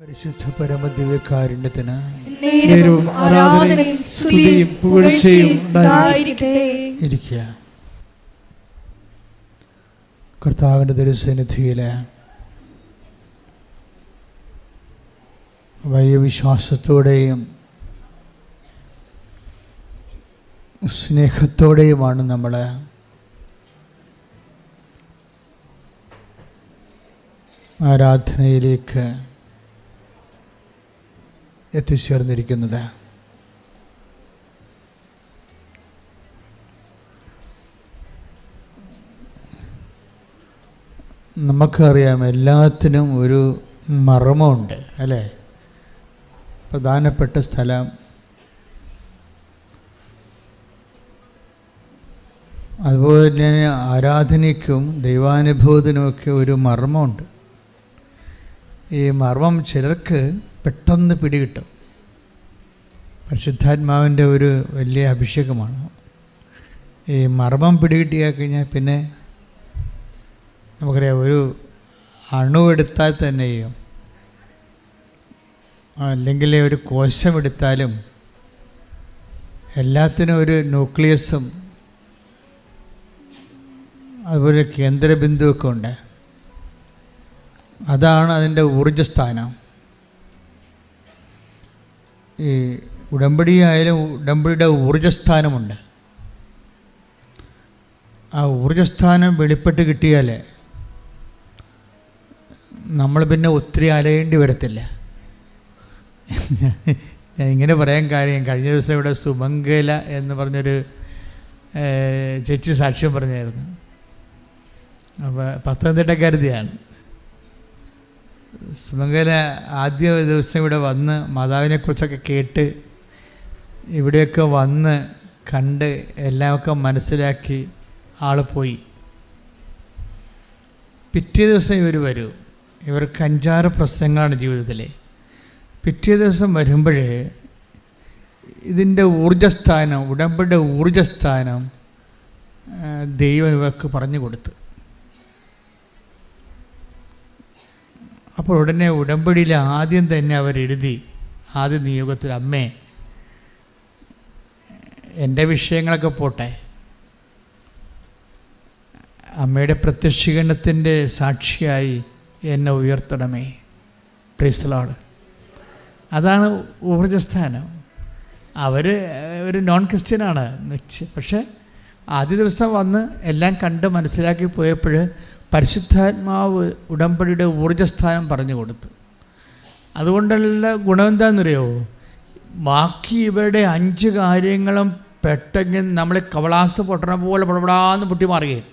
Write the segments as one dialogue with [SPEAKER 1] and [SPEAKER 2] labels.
[SPEAKER 1] പരിശുദ്ധ പരമദിവ്യകാരുണ്യത്തിന്
[SPEAKER 2] നേരവും ആരാധനയും സ്തുതിയും പുകഴ്ചയും
[SPEAKER 1] ഇരിക്കുക. കർത്താവിന്റെ തിരുസന്നിധിയിൽ വലിയ വിശ്വാസത്തോടെയും സ്നേഹത്തോടെയുമാണ് നമ്മൾ ആരാധനയിലേക്ക് എത്തിച്ചേർന്നിരിക്കുന്നത്. നമുക്കറിയാം എല്ലാത്തിനും ഒരു മർമ്മമുണ്ട് അല്ലേ? പ്രധാനപ്പെട്ട സ്ഥലം അതുപോലെ തന്നെ ആരാധനയ്ക്കും ദൈവാനുഭവത്തിനുമൊക്കെ ഒരു മർമ്മമുണ്ട്. ഈ മർമ്മം ചിലർക്ക് പെട്ടെന്ന് പിടികിട്ടും. പരിശുദ്ധാത്മാവിന്റെ ഒരു വലിയ അഭിഷേകമാണ്. ഈ മർമ്മം പിടികിട്ടിയാൽ കഴിഞ്ഞാൽ പിന്നെ നമുക്കറിയാം ഒരു അണുവെടുത്താൽ തന്നെയും അല്ലെങ്കിൽ ഒരു കോശം എടുത്താലും എല്ലാത്തിനും ഒരു ന്യൂക്ലിയസും അതുപോലെ കേന്ദ്രബിന്ദുവൊക്കെ ഉണ്ട്. അതാണ് അതിന്റെ ഊർജസ്ഥാനം. ഈ ഉടമ്പടി ആയാലും ഉടമ്പടിയുടെ ഊർജസ്ഥാനമുണ്ട്. ആ ഊർജസ്ഥാനം വെളിപ്പെട്ട് കിട്ടിയാൽ നമ്മൾ പിന്നെ ഒത്തിരി അലയേണ്ടി വരത്തില്ല. ഞാൻ ഇങ്ങനെ പറയാൻ കാര്യം കഴിഞ്ഞ ദിവസം ഇവിടെ സുമംഗല എന്ന് പറഞ്ഞൊരു ചേച്ചി സാക്ഷ്യം പറഞ്ഞായിരുന്നു. അപ്പോൾ പത്തനംതിട്ടക്കാരുതിയാണ്. സുമംഗല ആദ്യ ദിവസം ഇവിടെ വന്ന് മാതാവിനെക്കുറിച്ചൊക്കെ കേട്ട് ഇവിടെയൊക്കെ വന്ന് കണ്ട് എല്ലാമൊക്കെ മനസ്സിലാക്കി ആൾ പോയി. പിറ്റേ ദിവസം ഇവർ വരൂ. ഇവർക്ക് അഞ്ചാറ് പ്രശ്നങ്ങളാണ് ജീവിതത്തിൽ പിറ്റേ ദിവസം വരുമ്പോഴേ ഇതിന്റെ ഊർജസ്ഥാനം ഉടമ്പടിയുടെ ഊർജസ്ഥാനം ദൈവം ഇവർക്ക് പറഞ്ഞു കൊടുത്തു. അപ്പോൾ ഉടനെ ഉടമ്പടിയിൽ ആദ്യം തന്നെ അവരെഴുതി ആദ്യ നിയോഗത്തിൽ അമ്മേ എന്റെ വിഷയങ്ങളൊക്കെ പോട്ടെ. അമ്മയുടെ പ്രത്യക്ഷീകരണത്തിന്റെ സാക്ഷിയായി എന്നെ ഉയർത്തണമേ. പ്രീസ്ലോഡ് അതാണ് ഊർജസ്ഥാനം അവർ ഒരു നോൺ ക്രിസ്ത്യനാണ് പക്ഷേ ആദ്യ ദിവസം വന്ന് എല്ലാം കണ്ട് മനസ്സിലാക്കി പോയപ്പോൾ പരിശുദ്ധാത്മാവ് ഉടമ്പടിയുടെ ഊർജസ്ഥാനം പറഞ്ഞു കൊടുത്തു. അതുകൊണ്ടല്ല ഗുണം എന്താണെന്നറിയോ ബാക്കി ഇവരുടെ അഞ്ച് കാര്യങ്ങളും പെട്ടെന്ന് നമ്മളെ കവളാസ് പൊട്ടണ പോലെ പടപടാന്ന് പൊട്ടി മാറുകയും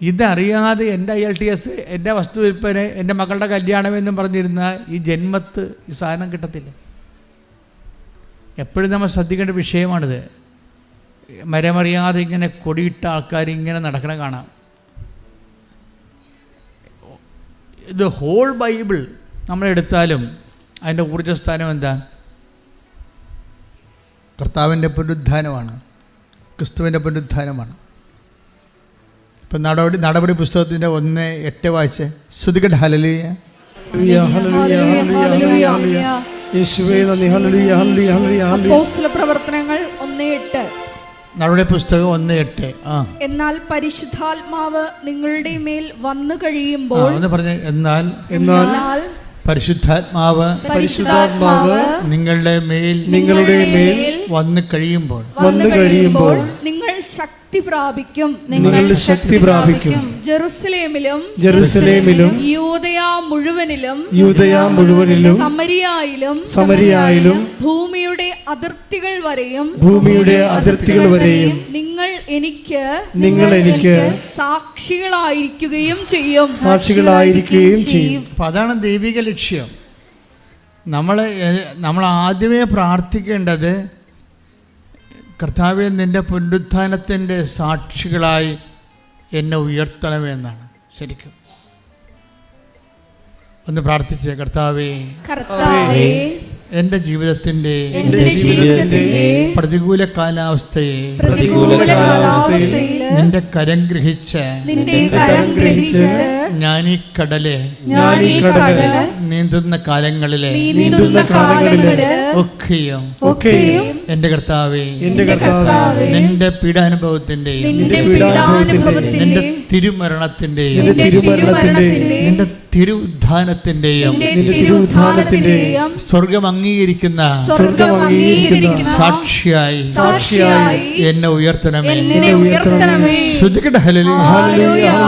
[SPEAKER 1] ഇതറിയാതെ എന്റെ ഐ എൽ ടി എസ് എന്റെ വസ്തു വിൽപ്പന എന്റെ മകളുടെ കല്യാണം എന്നും പറഞ്ഞിരുന്ന ഈ ജന്മത്ത് ഈ സാധനം കിട്ടത്തില്ല. എപ്പോഴും നമ്മൾ ശ്രദ്ധിക്കേണ്ട വിഷയമാണിത്. മരമറിയാതെ ഇങ്ങനെ കൊടിയിട്ട ആൾക്കാർ ഇങ്ങനെ നടക്കണ കാണാം. ഇത് ഹോൾ ബൈബിൾ നമ്മളെടുത്താലും അതിന്റെ ഊർജസ്ഥാനം എന്താ? കർത്താവിന്റെ പുനരുദ്ധാനമാണ് ക്രിസ്തുവിന്റെ പുനരുദ്ധാനമാണ്. ഇപ്പം നടപടി നടപടി പുസ്തകത്തിന്റെ ഒന്ന് എട്ട് വായിച്ച്. ശ്രുതികട്ട് ഹലലിയ
[SPEAKER 2] ഹല്ലേലൂയ,
[SPEAKER 1] നടപടി പുസ്തകം ഒന്ന് എട്ട്. ആ.
[SPEAKER 3] എന്നാൽ പരിശുദ്ധാത്മാവ് നിങ്ങളുടെ മേൽ വന്നു കഴിയുമ്പോൾ
[SPEAKER 1] പറഞ്ഞ്. എന്നാൽ
[SPEAKER 2] എന്നാൽ
[SPEAKER 3] എന്നാൽ
[SPEAKER 1] പരിശുദ്ധാത്മാവ്
[SPEAKER 3] പരിശുദ്ധാത്മാവ്
[SPEAKER 1] നിങ്ങളുടെ മേൽ
[SPEAKER 2] നിങ്ങളുടെ മേൽ
[SPEAKER 1] വന്നു കഴിയുമ്പോൾ
[SPEAKER 2] വന്നു കഴിയുമ്പോൾ
[SPEAKER 3] നിങ്ങൾ ശക്തി പ്രാപിക്കും.
[SPEAKER 2] നിങ്ങൾ ശക്തി പ്രാപിക്കും.
[SPEAKER 3] ജെറുസലേമിലും
[SPEAKER 2] ജെറുസലേമിലും
[SPEAKER 3] യൂതയ മുഴുവനിലും
[SPEAKER 2] യൂതയ മുഴുവനിലും
[SPEAKER 3] സമരിയായിലും
[SPEAKER 2] സമരിയായിലും
[SPEAKER 3] ഭൂമിയുടെ അതിർത്തികൾ വരെയും
[SPEAKER 2] ഭൂമിയുടെ അതിർത്തികൾ വരെയും
[SPEAKER 3] നിങ്ങൾ എനിക്ക്
[SPEAKER 2] നിങ്ങൾ എനിക്ക്
[SPEAKER 3] സാക്ഷികളായിരിക്കുകയും ചെയ്യും.
[SPEAKER 2] സാക്ഷികളായിരിക്കുകയും ചെയ്യും.
[SPEAKER 1] അതാണ് ദൈവിക ലക്ഷ്യം. നമ്മൾ നമ്മൾ ആദ്യമേ പ്രാർത്ഥിക്കേണ്ടത് കർത്താവെ നിന്റെ പുനരുത്ഥാനത്തിന്റെ സാക്ഷികളായി എന്നെ ഉയർത്തണമെന്നാണ്. ശരിക്കും. ഒന്ന് പ്രാർത്ഥിച്ചേ കർത്താവേ.
[SPEAKER 3] കർത്താവേ
[SPEAKER 1] എന്റെ ജീവിതത്തിന്റെ
[SPEAKER 3] എന്റെ ജീവിതത്തിന്റെ
[SPEAKER 1] പ്രതികൂല കാലാവസ്ഥയെ നിന്റെ കരം ഗ്രഹിച്ച് ഞാൻ ഈ കടലെ
[SPEAKER 3] ഞാൻ ഈ കടൽ
[SPEAKER 1] നീന്തുന്ന കാലങ്ങളിലെ
[SPEAKER 3] നീന്തുന്ന കാലങ്ങളിലെ
[SPEAKER 1] ഒക്കെയും
[SPEAKER 2] ഒക്കെയും
[SPEAKER 1] എന്റെ കർത്താവേ
[SPEAKER 2] എന്റെ കർത്താവേ
[SPEAKER 1] നിന്റെ പീഡാനുഭവത്തിന്റെയും
[SPEAKER 3] നിന്റെ
[SPEAKER 1] നിന്റെ
[SPEAKER 3] പീഡാനുഭവത്തിന്റെ
[SPEAKER 1] തിരുമരണത്തിന്റെയും
[SPEAKER 2] നിന്റെ
[SPEAKER 3] തിരുവുദ്ധാനത്തിന്റെയും
[SPEAKER 1] സ്വർഗം അംഗീകരിക്കുന്ന
[SPEAKER 3] സ്വർഗം അംഗീകരിക്കുന്ന
[SPEAKER 1] സാക്ഷിയായി
[SPEAKER 3] സാക്ഷിയായി
[SPEAKER 1] എന്നെ ഉയർത്തണമേ.
[SPEAKER 3] എന്നെ ഉയർത്തണമേ.
[SPEAKER 1] ശ്രുതികട ഹലലി
[SPEAKER 3] ഹല്ലേലൂയ, ഹല്ലേലൂയ,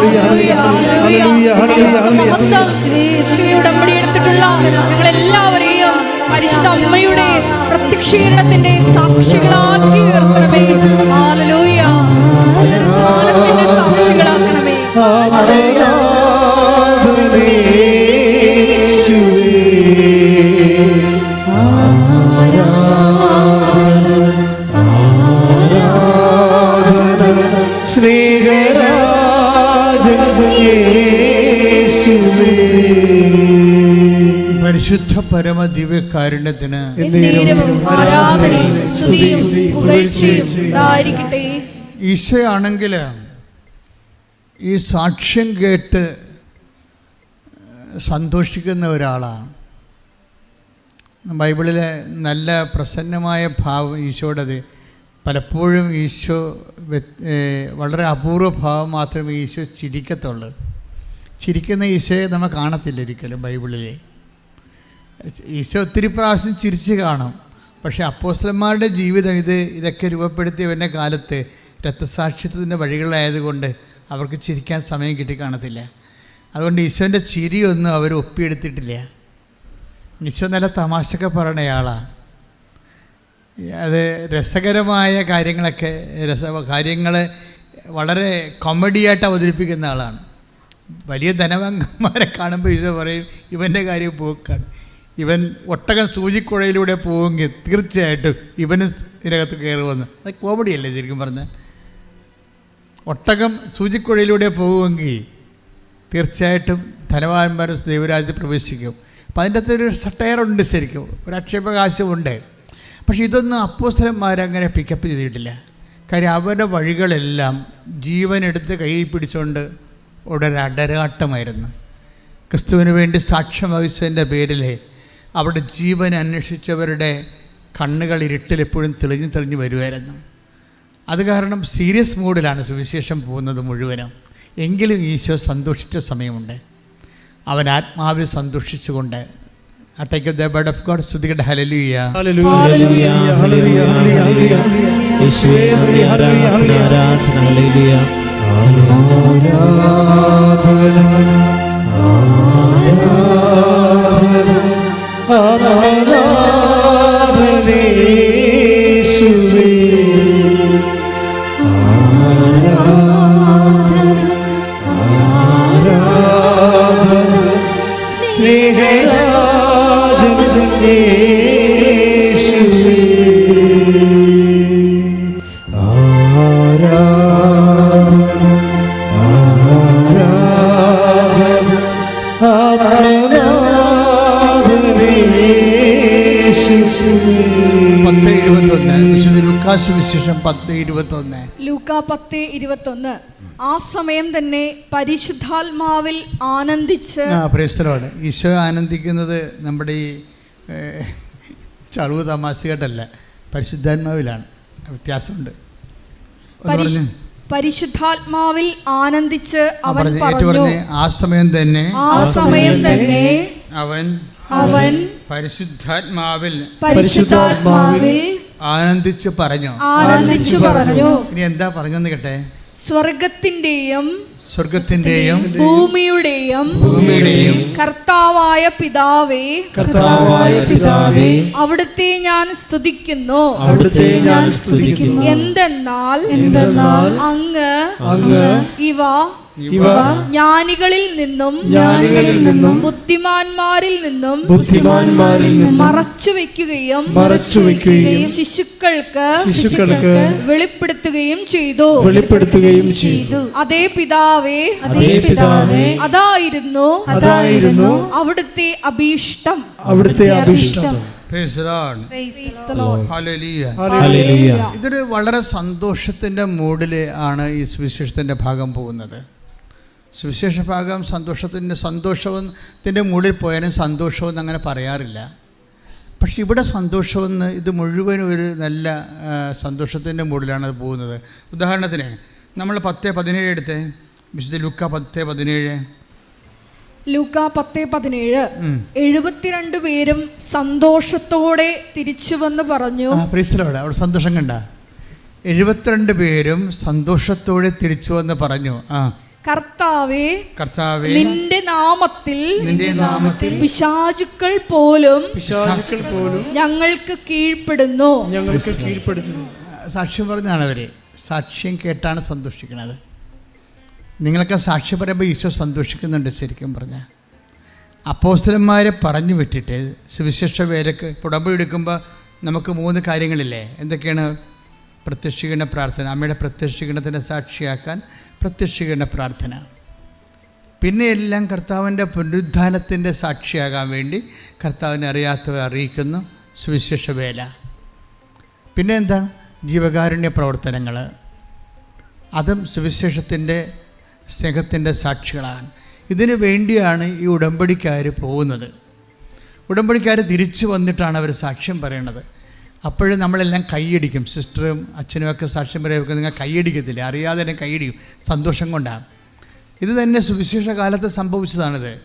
[SPEAKER 3] ഉടമ്പടി എടുത്തിട്ടുള്ള ഞങ്ങളെല്ലാവരെയും പരിശുദ്ധ അമ്മയുടെ പ്രത്യക്ഷീകരണത്തിന്റെ സാക്ഷികളാക്കി ഉയർത്തണമേ. പുനരുദ്ധാനത്തിന്റെ സാക്ഷികളാക്കണമേ.
[SPEAKER 1] പരിശുദ്ധ പരമ ദിവ്യകാരുണ്യത്തിന് ഈശയാണെങ്കിൽ ഈ സാക്ഷ്യം കേട്ട് സന്തോഷിക്കുന്ന ഒരാളാണ്. ബൈബിളിലെ നല്ല പ്രസന്നമായ ഭാവം ഈശോയുടേത്. പലപ്പോഴും ഈശോ വളരെ അപൂർവ ഭാവം മാത്രമേ ഈശോ ചിരിക്കത്തുള്ളൂ. ചിരിക്കുന്ന ഈശോയെ നമ്മൾ കാണത്തില്ല ഒരിക്കലും ബൈബിളിൽ. ഈശോ ഒത്തിരി പ്രാവശ്യം ചിരിച്ച് കാണും. പക്ഷേ അപ്പോസ്തലന്മാരുടെ ജീവിതം ഇത് ഇതൊക്കെ രൂപപ്പെടുത്തിയവന്റെ കാലത്ത് രക്തസാക്ഷിത്വത്തിന്റെ വഴികളായതുകൊണ്ട് അവർക്ക് ചിരിക്കാൻ സമയം കിട്ടി കാണത്തില്ല. അതുകൊണ്ട് ഈശോന്റെ ചിരിയൊന്നും അവർ ഒപ്പിയെടുത്തിട്ടില്ല. ഈശോ നല്ല തമാശയൊക്കെ പറയണയാളാണ് അത് രസകരമായ കാര്യങ്ങളൊക്കെ രസ കാര്യങ്ങൾ വളരെ കോമഡിയായിട്ട് അവതരിപ്പിക്കുന്ന ആളാണ്. വലിയ ധനവംഗന്മാരെ കാണുമ്പോൾ ഈശോ പറയും ഇവന്റെ കാര്യം പോക്കാണ്. ഇവൻ ഒട്ടകം സൂചിക്കുഴയിലൂടെ പോവുമെങ്കിൽ തീർച്ചയായിട്ടും ഇവനും ഇതിനകത്ത് കയറുമെന്ന് അത് കോമഡിയല്ലേ ശരിക്കും പറഞ്ഞാൽ? ഒട്ടകം സൂചിക്കുഴയിലൂടെ പോകുമെങ്കിൽ തീർച്ചയായിട്ടും ധനവാന്മാരും ദൈവരാജ്യത്തിൽ പ്രവേശിക്കും. അപ്പം അതിന്റെ അകത്ത് ഒരു സട്ടയറുണ്ട് ശരിക്കും. ഒരു അക്ഷേപകാശമുണ്ട് പക്ഷേ ഇതൊന്നും അപ്പോസ്തലന്മാരങ്ങനെ പിക്കപ്പ് ചെയ്തിട്ടില്ല. കാര്യം അവരുടെ വഴികളെല്ലാം ജീവനെടുത്ത് കയ്യിൽ പിടിച്ചുകൊണ്ട് ഒരു അടരാട്ടമായിരുന്നു. ക്രിസ്തുവിന് വേണ്ടി സാക്ഷ്യം വഹിച്ചതിന്റെ പേരിൽ അവിടെ ജീവൻ അന്വേഷിച്ചവരുടെ കണ്ണുകൾ ഇരുട്ടിൽ എപ്പോഴും തെളിഞ്ഞു തെളിഞ്ഞു വരുമായിരുന്നു അത് കാരണം സീരിയസ് മൂഡിലാണ് സുവിശേഷം പോകുന്നത് മുഴുവനും. എങ്കിലും ഈശോ സന്തോഷിച്ച സമയമുണ്ട്. അവൻ ആത്മാവിൽ സന്തോഷിച്ചുകൊണ്ട് അട്ടേക്ക് ദ ബഡ് ഓഫ് ഗോഡ് ആരാധന ഹലലുയ്യ
[SPEAKER 2] ഹല്ലേലൂയ.
[SPEAKER 1] വിശുദ്ധ വിശേഷം പത്ത് ഇരുപത്തൊന്ന്.
[SPEAKER 3] ലൂക്ക പത്ത് ഇരുപത്തൊന്ന്. ആ സമയം തന്നെ പരിശുദ്ധാത്മാവിൽ ആനന്ദിച്ച്
[SPEAKER 1] പ്രേസ്തലമാണ്. ഈശോ ആനന്ദിക്കുന്നത് നമ്മുടെ ഈ ചളവ് തമാശയായിട്ടല്ല പരിശുദ്ധാത്മാവിലാണ്. വ്യത്യാസമുണ്ട്.
[SPEAKER 3] പരിശുദ്ധാത്മാവിൽ ആനന്ദിച്ച് അവൻ
[SPEAKER 1] പറഞ്ഞു ആ സമയം തന്നെ
[SPEAKER 3] ആ സമയം തന്നെ
[SPEAKER 1] അവൻ
[SPEAKER 3] അവൻ
[SPEAKER 1] പരിശുദ്ധാത്മാവിൽ
[SPEAKER 3] പരിശുദ്ധാത്മാവിൽ
[SPEAKER 1] ആനന്ദിച്ച് പറഞ്ഞു?
[SPEAKER 3] ആനന്ദിച്ചു പറഞ്ഞു?
[SPEAKER 1] ഇനി എന്താ പറഞ്ഞെന്ന് കേട്ടെ?
[SPEAKER 3] സ്വർഗത്തിന്റെയും
[SPEAKER 1] സ്വർഗത്തിന്റെയും
[SPEAKER 3] ഭൂമിയുടെയും
[SPEAKER 1] ഭൂമിയുടെയും
[SPEAKER 3] കർത്താവായ പിതാവേ
[SPEAKER 2] കർത്താവായ പിതാവേ
[SPEAKER 3] അവിടുത്തെ ഞാൻ സ്തുതിക്കുന്നു.
[SPEAKER 2] അവിടുത്തെ ഞാൻ സ്തുതിക്കുന്നു
[SPEAKER 3] എന്തെന്നാൽ
[SPEAKER 2] എന്തെന്നാൽ
[SPEAKER 3] അങ്ങ്
[SPEAKER 2] അങ്ങ്
[SPEAKER 3] ഇവ
[SPEAKER 2] ഇവ
[SPEAKER 3] ജ്ഞാനികളിൽ നിന്നും
[SPEAKER 2] ജ്ഞാനികളിൽ നിന്നും
[SPEAKER 3] ബുദ്ധിമാന്മാരിൽ നിന്നും
[SPEAKER 2] ബുദ്ധിമാന്മാരിൽ നിന്നും
[SPEAKER 3] മറച്ചു വെക്കുകയും
[SPEAKER 2] മറച്ചു വെക്കുകയും
[SPEAKER 3] ശിശുക്കൾക്ക്
[SPEAKER 2] ശിശുക്കൾക്ക്
[SPEAKER 3] വെളിപ്പെടുത്തുകയും ചെയ്തു.
[SPEAKER 2] വെളിപ്പെടുത്തുകയും ചെയ്തു.
[SPEAKER 3] അതേ പിതാവേ
[SPEAKER 2] അതേ പിതാവേ
[SPEAKER 3] അതായിരുന്നു
[SPEAKER 2] അതായിരുന്നു
[SPEAKER 3] അവിടുത്തെ അഭീഷ്ടം.
[SPEAKER 2] അവിടുത്തെ അഭീഷ്ടം.
[SPEAKER 1] ഇതൊരു വളരെ സന്തോഷത്തിന്റെ മൂഡിൽ ആണ് ഈ സുവിശേഷത്തിന്റെ ഭാഗം പോകുന്നത്. സുവിശേഷ ഭാഗം സന്തോഷത്തിന്റെ സന്തോഷത്തിന്റെ മുകളിൽ പോയാലും സന്തോഷമെന്ന് അങ്ങനെ പറയാറില്ല. പക്ഷെ ഇവിടെ സന്തോഷമെന്ന് ഇത് മുഴുവനും ഒരു നല്ല സന്തോഷത്തിന്റെ മുകളിലാണ് അത് പോകുന്നത്. ഉദാഹരണത്തിന് നമ്മൾ പത്ത് പതിനേഴ് എടുത്ത്. വിശുദ്ധ ലുക്ക പത്ത് പതിനേഴ്.
[SPEAKER 3] ലൂക്ക പത്ത് പതിനേഴ്. എഴുപത്തിരണ്ട് പേരും സന്തോഷത്തോടെ തിരിച്ചു വന്ന് പറഞ്ഞു
[SPEAKER 1] അവിടെ? സന്തോഷം കണ്ട. എഴുപത്തിരണ്ട് പേരും സന്തോഷത്തോടെ തിരിച്ചു വന്ന് പറഞ്ഞു. ആ
[SPEAKER 3] കർത്താവേ
[SPEAKER 1] കർത്താവേ
[SPEAKER 3] നിന്റെ നാമത്തിൽ
[SPEAKER 1] നിന്റെ നാമത്തിൽ
[SPEAKER 3] പിശാചുക്കൾ പോലും
[SPEAKER 2] പിശാചുക്കൾ പോലും
[SPEAKER 3] ഞങ്ങൾക്ക് കീഴ്പ്പെടുന്നു.
[SPEAKER 2] ഞങ്ങൾക്ക് കീഴ്പ്പെടുന്നു.
[SPEAKER 1] സാക്ഷ്യം പറഞ്ഞാണ് അവർ സാക്ഷ്യം കേട്ടാണ് സന്തോഷിക്കുന്നത് നിങ്ങളൊക്കെ സാക്ഷ്യം പറയുമ്പോൾ ഈശോ സന്തോഷിക്കുന്നുണ്ട് ശരിക്കും പറഞ്ഞാൽ അപ്പോസ്തലന്മാരെ പറഞ്ഞു വിട്ടിട്ട് സുവിശേഷ വേലക്ക് പുടമ്പ് എടുക്കുമ്പോൾ നമുക്ക് മൂന്ന് കാര്യങ്ങളില്ലേ? എന്തൊക്കെയാണ്? പ്രത്യക്ഷീകരണ പ്രാർത്ഥന അമ്മയുടെ പ്രത്യക്ഷീകരണത്തിന്റെ സാക്ഷിയാക്കാൻ പ്രത്യക്ഷീകരണ പ്രാർത്ഥന. പിന്നെ എല്ലാം കർത്താവിന്റെ പുനരുദ്ധാനത്തിന്റെ സാക്ഷിയാകാൻ വേണ്ടി കർത്താവിനെ അറിയാത്തവരെ അറിയിക്കുന്നു. സുവിശേഷ വേല. പിന്നെ എന്താ? ജീവകാരുണ്യ പ്രവർത്തനങ്ങൾ. അതും സുവിശേഷത്തിന്റെ സ്നേഹത്തിന്റെ സാക്ഷികളാണ്. ഇതിനു വേണ്ടിയാണ് ഈ ഉടമ്പടിക്കാർ പോകുന്നത്. ഉടമ്പടിക്കാർ തിരിച്ചു വന്നിട്ടാണ് അവർ സാക്ഷ്യം പറയണത്. അപ്പോഴും നമ്മളെല്ലാം കൈയടിക്കും. സിസ്റ്ററും അച്ഛനും ഒക്കെ സാക്ഷ്യം പറയുമ്പോൾ നിങ്ങൾ കൈയടിക്കത്തില്ല? അറിയാതെ തന്നെ കൈയടിക്കും. സന്തോഷം കൊണ്ടാണ്. ഇത് തന്നെ സുവിശേഷ കാലത്ത് സംഭവിച്ചതാണിത്.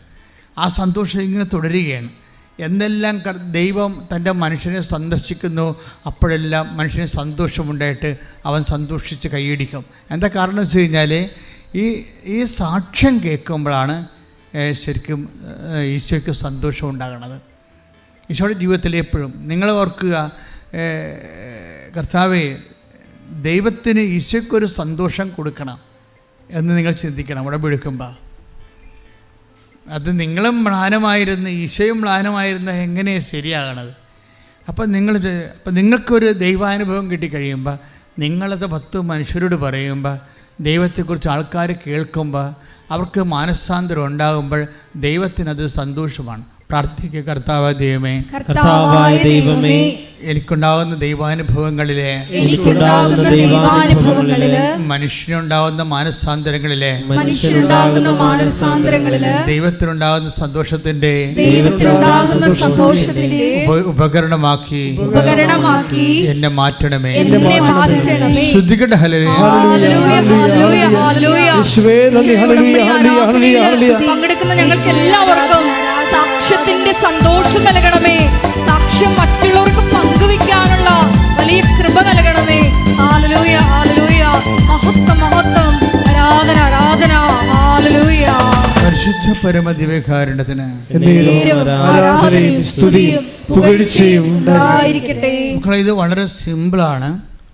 [SPEAKER 1] ആ സന്തോഷം ഇങ്ങനെ തുടരുകയാണ്. എന്നെല്ലാം ദൈവം തന്റെ മനുഷ്യനെ സന്ദർശിക്കുന്നു അപ്പോഴെല്ലാം മനുഷ്യന് സന്തോഷമുണ്ടായിട്ട് അവൻ സന്തോഷിച്ച് കൈയടിക്കും. എന്താ കാരണം വെച്ച് കഴിഞ്ഞാൽ ഈ ഈ സാക്ഷ്യം കേൾക്കുമ്പോഴാണ് ശരിക്കും ഈശോയ്ക്ക് സന്തോഷം ഉണ്ടാകുന്നത്. ഈശോയുടെ ജീവിതത്തിൽ എപ്പോഴും നിങ്ങൾ ഓർക്കുക കർത്താവേ ദൈവത്തിന് ഈശോയ്ക്കൊരു സന്തോഷം കൊടുക്കണം എന്ന് നിങ്ങൾ ചിന്തിക്കണം. അവിടെ വിളിക്കുമ്പോൾ അത് നിങ്ങളും മ്ലാനമായിരുന്നു ഈശോയും മ്ലാനമായിരുന്ന എങ്ങനെ ശരിയാകണത്? അപ്പം നിങ്ങൾ അപ്പം നിങ്ങൾക്കൊരു ദൈവാനുഭവം കിട്ടിക്കഴിയുമ്പോൾ നിങ്ങളത് പത്ത് മനുഷ്യരോട് പറയുമ്പോൾ ദൈവത്തെക്കുറിച്ച് ആൾക്കാർ കേൾക്കുമ്പോൾ അവർക്ക് മാനസാന്തരം ഉണ്ടാകുമ്പോൾ ദൈവത്തിനത് സന്തോഷമാണ്. പ്രാർത്ഥിക്കുക കർത്താവ് ദൈവമേ
[SPEAKER 3] കർത്താവായ ദൈവമേ
[SPEAKER 1] എനിക്കുണ്ടാകുന്ന ദൈവാനുഭവങ്ങളിലെ
[SPEAKER 3] എനിക്കുണ്ടാകുന്ന ദൈവാനുഭവങ്ങളിൽ
[SPEAKER 1] മനുഷ്യനുണ്ടാകുന്ന മാനസാന്തരങ്ങളിലെ
[SPEAKER 3] മനുഷ്യനുണ്ടാകുന്ന മാനസാന്തരങ്ങളിൽ
[SPEAKER 1] ദൈവത്തിനുണ്ടാകുന്ന സന്തോഷത്തിന്റെ
[SPEAKER 3] ദൈവത്തിനുണ്ടാകുന്ന സന്തോഷത്തിന്റെ
[SPEAKER 1] ഉപ- ഉപകരണമാക്കി
[SPEAKER 3] ഉപകരണമാക്കി
[SPEAKER 1] എന്നെ മാറ്റണമേ.
[SPEAKER 3] എന്നെ മാറ്റണമേ.
[SPEAKER 1] ശ്രുതികട
[SPEAKER 3] ഹല്ലേലൂയ, ഹല്ലേലൂയ, ഹല്ലേലൂയ.
[SPEAKER 2] യേശുവേ നന്ദി ഹല്ലേലൂയ ഹല്ലേലൂയ ഹല്ലേലൂയ ഹല്ലേലൂയ.
[SPEAKER 3] പങ്കെടുക്കുന്ന ഞങ്ങൾക്ക് എല്ലാവർക്കും സാക്ഷ്യത്തിന്റെ സന്തോഷം നൽകണമേ. സാക്ഷ്യം മറ്റുള്ളവർക്ക് പങ്കുവെക്കാനുള്ള വലിയ കൃപ നൽകണമേ. ആലലൂയ ആലലൂയ മഹത്വം മഹത്വം. ആരാധന ആരാധന. ആലലൂയ
[SPEAKER 1] പരിശുദ്ധ പരമദിവ്യകാരണത്തിന്
[SPEAKER 2] ആരാധനയും സ്തുതിയും പുകഴ്ചയും
[SPEAKER 3] ഉണ്ടായിരിക്കട്ടെ
[SPEAKER 1] മക്കളെ ഇത് വളരെ സിമ്പിളാണ്.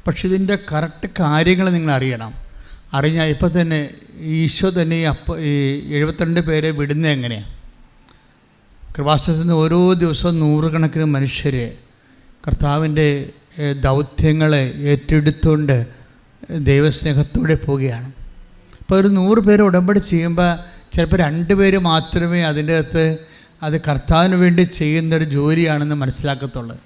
[SPEAKER 1] പക്ഷെ ഇതിന്റെ കറക്റ്റ് കാര്യങ്ങൾ നിങ്ങൾ അറിയണം. അറിഞ്ഞാൽ ഇപ്പം തന്നെ ഈശോ തന്നെ ഈ അപ്പ ഈ എഴുപത്തിരണ്ട് പേരെ വിടുന്നത് എങ്ങനെയാണ് നിന്ന് ഓരോ ദിവസവും നൂറുകണക്കിന് മനുഷ്യർ കർത്താവിന്റെ ദൗത്യങ്ങളെ ഏറ്റെടുത്തുകൊണ്ട് ദൈവസ്നേഹത്തോടെ പോവുകയാണ്. ഇപ്പോൾ ഒരു നൂറ് പേര് ഉടമ്പടി ചെയ്യുമ്പോൾ ചിലപ്പോൾ രണ്ട് പേര് മാത്രമേ അതിന്റെ അകത്ത് അത് കർത്താവിന് വേണ്ടി ചെയ്യുന്നൊരു ജോലിയാണെന്ന് മനസ്സിലാക്കത്തുള്ളൂ.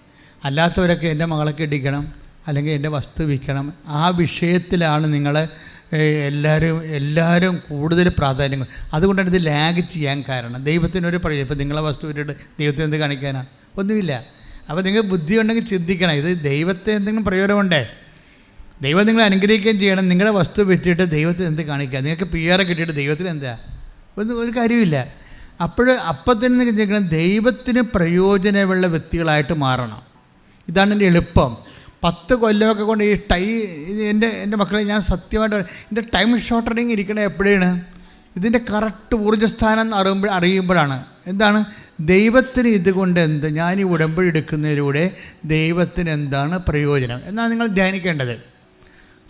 [SPEAKER 1] അല്ലാത്തവരൊക്കെ എന്റെ മകളെ ഇടിക്കണം അല്ലെങ്കിൽ എന്റെ വസ്തു വിൽക്കണം. ആ വിഷയത്തിലാണ് നിങ്ങൾ എല്ലാവരും എല്ലാവരും കൂടുതൽ പ്രാധാന്യം അതുകൊണ്ടാണ് ഇത് ലാഗ് ചെയ്യാൻ കാരണം. ദൈവത്തിനൊരു പറയും ഇപ്പം നിങ്ങളെ വസ്തു വിട്ടിട്ട് ദൈവത്തെ എന്ത് കാണിക്കാനാണ് ഒന്നുമില്ല. അപ്പോൾ നിങ്ങൾ ബുദ്ധി ഉണ്ടെങ്കിൽ ചിന്തിക്കണം. ഇത് ദൈവത്തെ എന്തെങ്കിലും പ്രയോജനമുണ്ടേ? ദൈവം നിങ്ങളെ അനുഗ്രഹിക്കുകയും ചെയ്യണം. നിങ്ങളുടെ വസ്തു വിറ്റിട്ട് ദൈവത്തെ എന്ത് കാണിക്കുക നിങ്ങൾക്ക് പി ആർ കിട്ടിയിട്ട് ദൈവത്തിന് എന്താ? ഒന്നും ഒരു കാര്യമില്ല അപ്പോൾ അപ്പം തന്നെ ചിന്തിക്കണം. ദൈവത്തിന് പ്രയോജനമുള്ള വ്യക്തികളായിട്ട് മാറണം. ഇതാണ് എന്റെ എളുപ്പം. പത്ത് കൊല്ലമൊക്കെ കൊണ്ട് ഈ ടൈ എന്റെ എന്റെ മക്കളെ ഞാൻ സത്യമായിട്ട് എന്റെ ടൈം ഷോർട്ടനിങ് ഇരിക്കണത് എപ്പോഴാണ്? ഇതിന്റെ കറക്റ്റ് ഊർജസ്ഥാനം അറിയുമ്പോൾ അറിയുമ്പോഴാണ്. എന്താണ്? ദൈവത്തിന് ഇതുകൊണ്ട് എന്ത്? ഞാൻ ഈ ഉടമ്പടി എടുക്കുന്നതിലൂടെ ദൈവത്തിന് എന്താണ് പ്രയോജനം? എന്നാണ് നിങ്ങൾ ധ്യാനിക്കേണ്ടത്.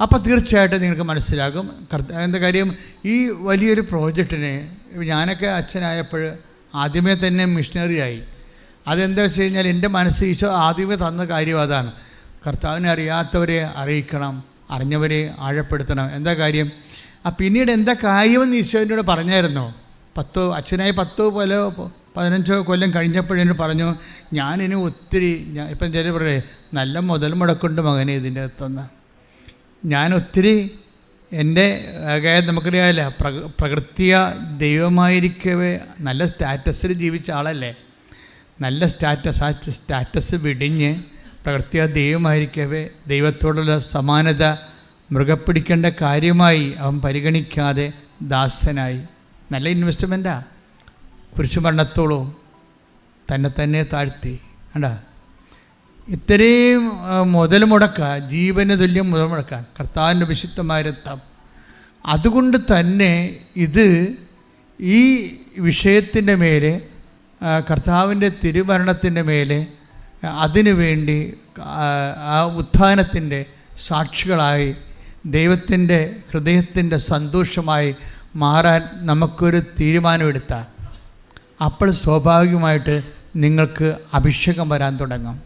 [SPEAKER 1] അപ്പോൾ തീർച്ചയായിട്ടും നിങ്ങൾക്ക് മനസ്സിലാകും. കർത്ത എന്താ കാര്യം? ഈ വലിയൊരു പ്രോജക്റ്റിന് ഞാനൊക്കെ അച്ഛനായപ്പോൾ ആദ്യമേ തന്നെ മിഷനറിയായി. അതെന്താ വെച്ച് കഴിഞ്ഞാൽ എന്റെ മനസ്സ് ഈശോ ആദ്യമേ തന്ന കാര്യം അതാണ്. കർത്താവിനെ അറിയാത്തവരെ അറിയിക്കണം അറിഞ്ഞവരെ ആഴപ്പെടുത്തണം. എന്താ കാര്യം? ആ പിന്നീട് എന്താ കാര്യമെന്ന് ഈശോനോട് പറഞ്ഞായിരുന്നു. പത്തോ അച്ഛനായി പത്തോ പോലെ പതിനഞ്ചോ കൊല്ലം കഴിഞ്ഞപ്പോഴെന്നോട് പറഞ്ഞു ഞാനിനി ഒത്തിരി ഞാൻ ഇപ്പം ചില പറയേ നല്ല മുതൽ മുടക്കുണ്ട് മകനെ ഇതിന്റെ അകത്തുനിന്ന്. ഞാൻ ഒത്തിരി എന്റെ നമുക്കറിയാമല്ല പ്ര പ്രകൃതിയ ദൈവമായിരിക്കവേ നല്ല സ്റ്റാറ്റസിൽ ജീവിച്ച ആളല്ലേ. നല്ല സ്റ്റാറ്റസ് ആ സ്റ്റാറ്റസ് വെടിഞ്ഞ് പ്രകൃതിയ ദൈവമായിരിക്കവേ ദൈവത്തോടുള്ള സമാനത മൃഗപ്പിടിക്കേണ്ട കാര്യമായി അവൻ പരിഗണിക്കാതെ ദാസനായി. നല്ല ഇൻവെസ്റ്റ്മെന്റാ കുരിശുമരണത്തോളൂ തന്നെ തന്നെ താഴ്ത്തി. കണ്ട? ഇത്രയും മുതൽ മുടക്കുക ജീവന് തുല്യം മുതൽ മുടക്കാൻ കർത്താവിന്റെ വിശുദ്ധമായ രക്തം. അതുകൊണ്ട് തന്നെ ഇത് ഈ വിഷയത്തിന്റെ മേലെ കർത്താവിന്റെ തിരുഭരണത്തിന്റെ മേലെ ആ, അതിനു വേണ്ടി ആ, ആ ഉത്ഥാനത്തിന്റെ സാക്ഷികളായി ദൈവത്തിന്റെ ഹൃദയത്തിന്റെ സന്തോഷമായി മാറാൻ നമുക്കൊരു തീരുമാനമെടുത്താൽ അപ്പോൾ സ്വാഭാവികമായിട്ട് നിങ്ങൾക്ക് അഭിഷേകം വരാൻ തുടങ്ങും.